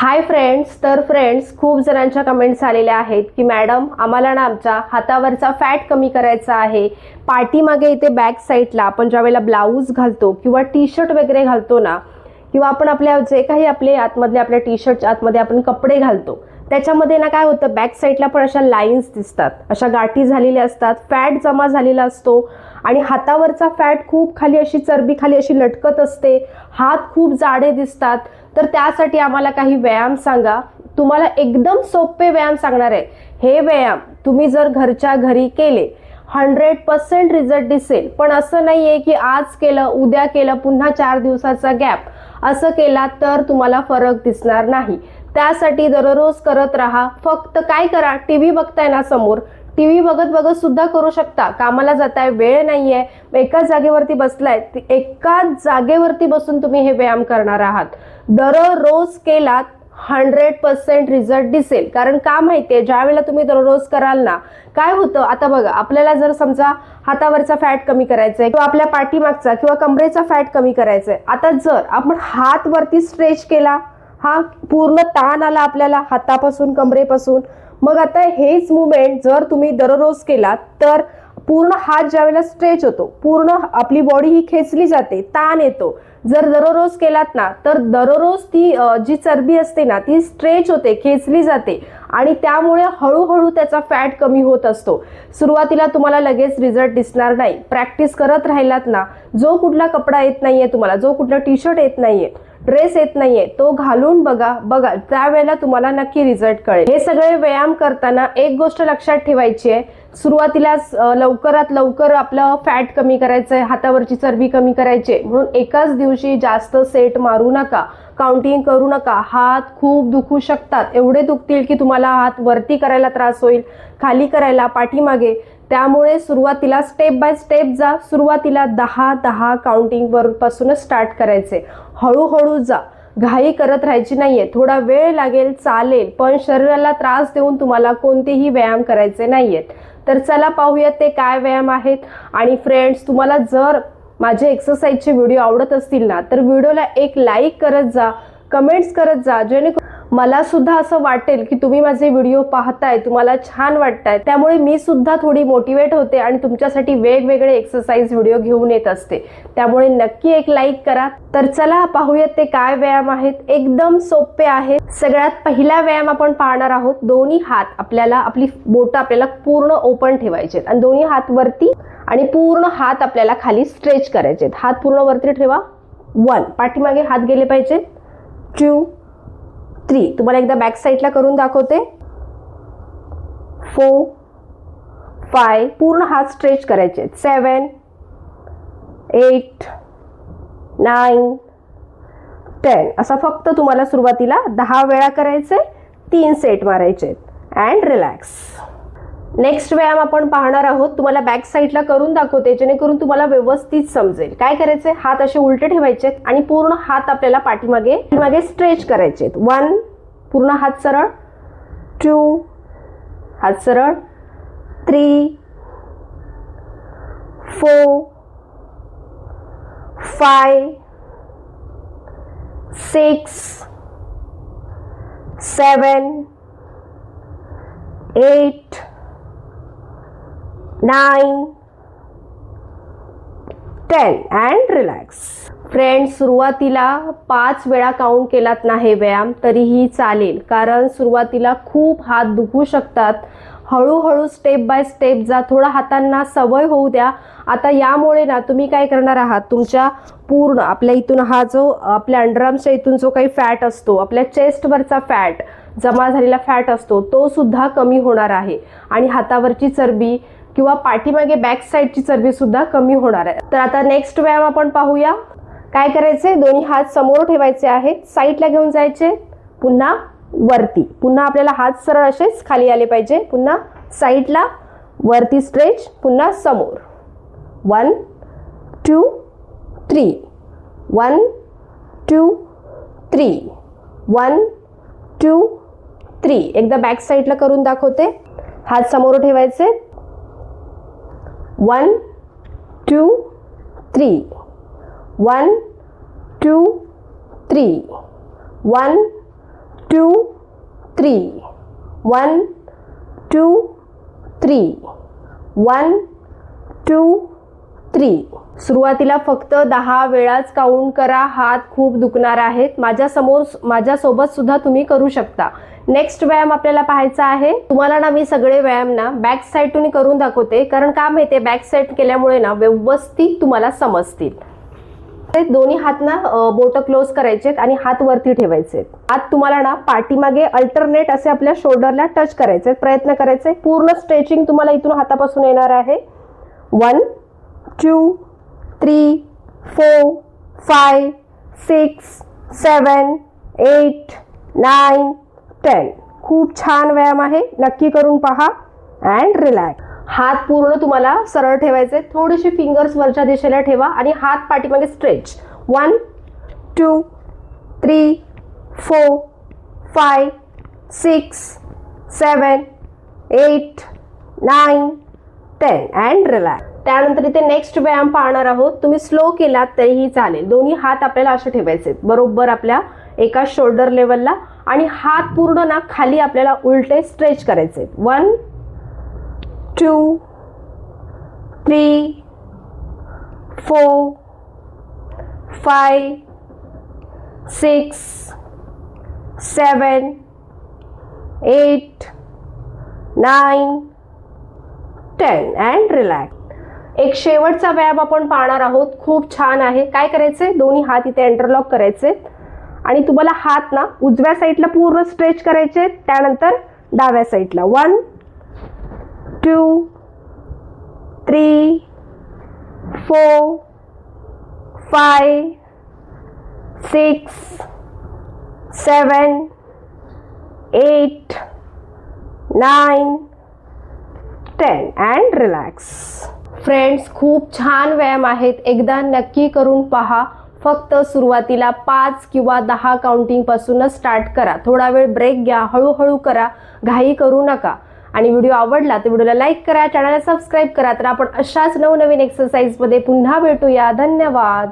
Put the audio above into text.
Hi friends तर friends खूप जणांच्या कमेंट्स आलेल्या आहेत की मॅडम आम्हाला ना आमच्या हातावरचा फॅट कमी करायचा आहे. पाठीमागे इथे बॅक साईडला आपण ज्यावेळेला ब्लाऊज घालतो किंवा टी शर्ट वगैरे घालतो ना किंवा आपण आपल्या जे काही आपले आतमधले आपल्या टी शर्टच्या आतमध्ये आपण कपडे घालतो त्याच्यामध्ये ना काय होतं बॅक साईडला पण अशा लाईन्स दिसतात. अशा गाठी झालेल्या असतात. फॅट जमा झालेला असतो. आणि हातावरचा फॅट खूप खाली अशी चरबी खाली अशी लटकत असते. हात खूप जाडे दिसतात. तर त्यासाठी आम्हाला काही व्यायाम सांगा. तुम्हाला एकदम सोपे व्यायाम सांगणार आहे. हे व्यायाम तुम्ही जर घरच्या घरी केले हंड्रेड पर्सेंट रिझल्ट दिसेल. पण असं नाही आहे की आज केलं उद्या केलं पुन्हा चार दिवसाचा गॅप असं केला तर तुम्हाला फरक दिसणार नाही. त्यासाठी दररोज करत राहा. फक्त काय करा? टी व्ही बघताय ना समोर. टी व्ही बघत बघत सुद्धा करू शकता. कामाला जाताय वेळ नाहीये एकाच जागेवरती बसलाय एकाच जागेवरती बसून तुम्ही हे व्यायाम करणार आहात. दररोज केलात हंड्रेड पर्सेंट रिझल्ट दिसेल. कारण का माहितीये ज्या वेळेला तुम्ही दररोज कराल ना काय होतं? आता बघा आपल्याला जर समजा हातावरचा फॅट कमी करायचा आहे किंवा आपल्या पाठीमागचा किंवा कमरेचा फॅट कमी करायचा आहे आता जर आपण हात वरती स्ट्रेच केला हा पूर्ण ताण आला आपल्याला हातापासून कमरेपासून मग आता हेच मुवमेंट जर तुम्ही दररोज केलात तर पूर्ण हात ज्यावेळेला स्ट्रेच होतो पूर्ण आपली बॉडी ही खेचली जाते ताण येतो. जर दररोज केलात ना तर दररोज ती जी चरबी असते ना ती स्ट्रेच होते खेचली जाते. आणि त्यामुळे हळूहळू त्याचा फॅट कमी होत असतो. सुरुवातीला तुम्हाला लगेच रिझल्ट दिसणार नाही. प्रॅक्टिस करत राहिलात ना जो कुठला कपडा येत नाहीये तुम्हाला जो कुठला टी शर्ट येत नाहीये ड्रेस येत नाहीये तो घालून बघा बघा त्यावेळेला तुम्हाला नक्की रिझल्ट कळेल. हे सगळे व्यायाम करताना एक गोष्ट लक्षात ठेवायची आहे सुरुवातीलाच लवकरात लवकर आपलं फॅट कमी करायचं आहे हातावरची चरबी कमी करायची आहे. म्हणून एकाच दिवशी जास्त सेट मारू नका काउंटिंग करू नका. हात खूप दुखू शकतात. एवढे दुखतील की तुम्हाला हात वरती करायला त्रास होईल खाली करायला पाठीमागे. त्यामुळे सुरुवातीला स्टेप बाय स्टेप जा. सुरुवातीला दहा दहा काउंटिंग पासूनच स्टार्ट करायचे. हळूहळू जा. घाई करत राहायची नाहीये. थोडा वेळ लागेल चालेल पण शरीराला त्रास देऊन तुम्हाला कोणतेही व्यायाम करायचे नाहीयेत. तर चला पाहूयात ते काय व्यायाम आहेत. आणि फ्रेंड्स तुम्हाला जर माझे एक्सरसाइजचे व्हिडिओ आवडत असतील ना तर व्हिडिओला एक लाईक करत जा कमेंट्स करत जा जेणेकरून मला सुद्धा असं वाटेल की तुम्ही माझे व्हिडिओ पाहताय तुम्हाला छान वाटताय. त्यामुळे मी सुद्धा थोडी मोटिवेट होते आणि तुमच्यासाठी वेगवेगळे एक्सरसाइज व्हिडिओ घेऊन येत असते. त्यामुळे नक्की एक लाईक करा. तर चला पाहूयात ते काय व्यायाम आहेत. एकदम सोपे आहेत. सगळ्यात पहिला व्यायाम आपण पाहणार आहोत. दोन्ही हात आपल्याला आपली बोट आपल्याला पूर्ण ओपन ठेवायचे आणि दोन्ही हात वरती आणि पूर्ण हात आपल्याला खाली स्ट्रेच करायचे हात पूर्ण वरती ठेवा. वन पाठीमागे हात गेले पाहिजे टू थ्री तुम्हाला एकदा बॅक साईडला करून दाखवते. फोर फाय पूर्ण हात स्ट्रेच करायचे. सेवन एट नाईन टेन असा फक्त तुम्हाला सुरुवातीला दहा वेळा करायचे तीन सेट मारायचे. अँड रिलॅक्स नेक्स्ट व्यायाम आपण पाहणार आहोत. तुम्हाला बॅक साईडला करून दाखवते जेणेकरून तुम्हाला व्यवस्थित समजेल. काय करायचे हात असे उलटे ठेवायचे आणि पूर्ण हात आपल्याला पाठीमागे पाठीमागे स्ट्रेच करायचे वन पूर्ण हात सरळ. टू हात सरळ. Three four five six seven eight nine ten and relax friend सुरुवातीला पाच वेळा काउंट केलात नाही व्यायाम तरीही चालेल कारण सुरुवातीला खूप हात दुखू शकतात. हळूहळू स्टेप बाय स्टेप जा थोडा हातांना सवय होऊ द्या. आता यामुळे ना तुम्ही काय करणार आहात? तुमच्या पूर्ण आपल्या इथून हा जो आपल्या अंडरआर्म्सच्या इथून जो काही फॅट असतो आपल्या चेस्टवरचा फॅट जमा झालेला फॅट असतो तो सुद्धा कमी होणार आहे. आणि हातावरची चरबी किंवा पाठीमागे बॅक साईडची चरबी सुद्धा कमी होणार आहे. तर आता नेक्स्ट व्यायाम आपण पाहूया. काय करायचे? दोन्ही हात समोर ठेवायचे आहेत. साईडला घेऊन जायचे. पुन्हा वरती. पुन्हा आपल्याला हात सरळ असेच खाली आले पाहिजे. पुन्हा साईडला वरती स्ट्रेच पुन्हा समोर. One two three one two three one two three एकदा बॅक साईडला करून दाखवते. हात समोर ठेवायचे. One two three one two three one two three one two three one two three सुरुवातीला फक्त दहा वेळाच काउंट करा हात खूप दुखणार आहेत. माझ्यासमोर माझ्यासोबत सुद्धा तुम्ही करू शकता. नेक्स्ट व्यायाम आपल्याला पाहायचा आहे. तुम्हाला ना मी सगळे व्यायाम ना बॅक साईडून करून दाखवते. कारण का माहिती बॅक साईड केल्यामुळे ना व्यवस्थित तुम्हाला समजतील. ते दोन्ही हात ना बोट क्लोज करायचे आणि हात वरती ठेवायचे हात तुम्हाला ना पाठीमागे अल्टरनेट असे आपल्या शोल्डरला टच करायचे प्रयत्न करायचे. पूर्ण स्ट्रेचिंग तुम्हाला इथून हातापासून येणार आहे. One two three four five six seven eight nine ten. खूप छान व्यायाम आहे. नक्की करून पहा अँड रिलॅक्स. हात पूर्ण तुम्हाला सरळ ठेवायचे. थोडेसे फिंगर्स वरच्या दिशेला ठेवा आणि हात पाठीमागे stretch one two three four five six seven eight nine ten and relax त्यानंतर इथे नेक्स्ट व्यायाम पाहणार आहोत. तुम्ही स्लो केलात तरीही चालेल. दोन्ही हात आपल्याला असे ठेवायचे बरोबर आपल्या एका शोल्डर लेवलला आणि हात पूर्ण ना खाली आपल्याला उलटे स्ट्रेच करायचे one two three four five six seven eight nine ten and relax एक शेवटचा व्यायाम आपण पाहणार आहोत. खूप छान आहे. काय करायचे दोन्ही हात इथे एंटरलॉक करायचे. आणि तुम्हाला हात ना उजव्या साईडला पूर्ण स्ट्रेच करायचे. त्यानंतर डाव्या साईडला one two three four five six seven eight nine ten and relax friends खूप छान व्यायाम आहेत. एकदा नक्की करून पहा. फक्त सुरुवातीला पाच किंवा दहा काउंटिंगपासूनच स्टार्ट करा. थोडा वेळ ब्रेक घ्या. हळूहळू करा. घाई करू नका. आणि व्हिडिओ आवडला तर व्हिडिओला लाईक करा. चॅनलला सबस्क्राईब करा. तर आपण अशाच नवनवीन एक्सरसाइजमध्ये पुन्हा भेटूया. धन्यवाद.